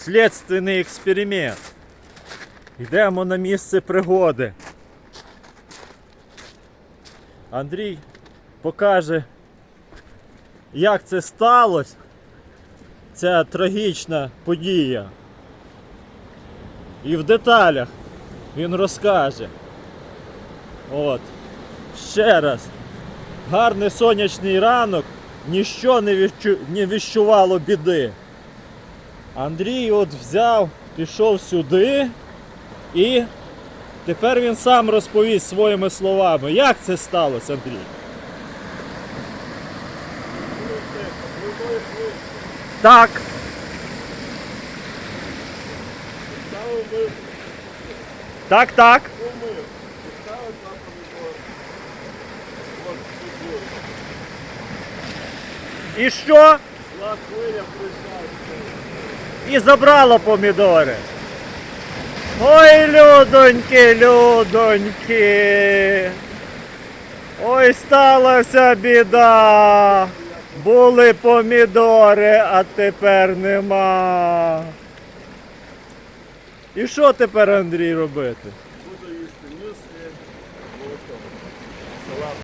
слідственний експеримент. Йдемо на місце пригоди. Андрій покаже, як це сталося, ця трагічна подія. І в деталях він розкаже. От. Ще раз. Гарний сонячний ранок, ніщо не, відчу... не віщувало біди. Андрій от взяв, пішов сюди і тепер він сам розповість своїми словами, як це сталося, Андрій. Так. Так, так. І що? і забрало помідори. Ой, людоньки, людоньки. Ой, сталася біда. Були помідори, а тепер нема. І що тепер, Андрій, робити? Буду їсти мюслі, молоко. Салат.